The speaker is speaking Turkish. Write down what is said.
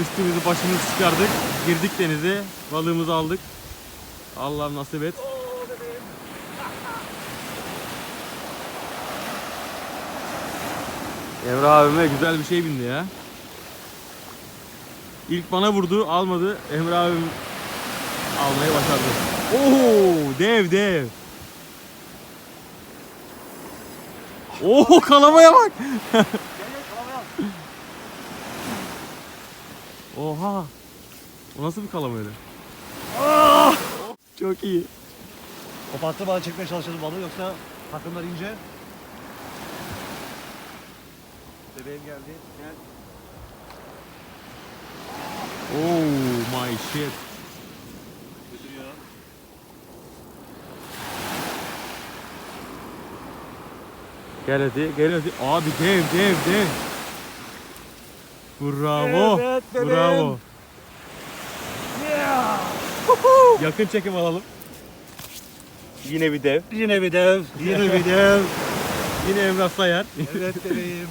Üstümüzü başımızı çıkardık. Girdik denize. Balığımızı aldık. Allah nasip et. Emre abime güzel bir şey bindi ya. İlk bana vurdu, almadı. Emre abim almayı başardı. Oo, dev dev. Oo, kalamaya bak. Oha. O nasıl bir öyle? Çok iyi. Koparttı balığı çekmeye çalışıyoruz balığı yoksa takımlar ince. Bebeğim geldi. Gel. Oh my shit. Götürüyor. Gel hadi, gel hadi. Abi dev, dev, dev. Bravo. Evet, bebeğim. Bravo. Yeah. Yakın çekim alalım. Yine bir dev. Yine bir dev. Yine bir dev. Yine Emrah Sayar. evet bebeğim.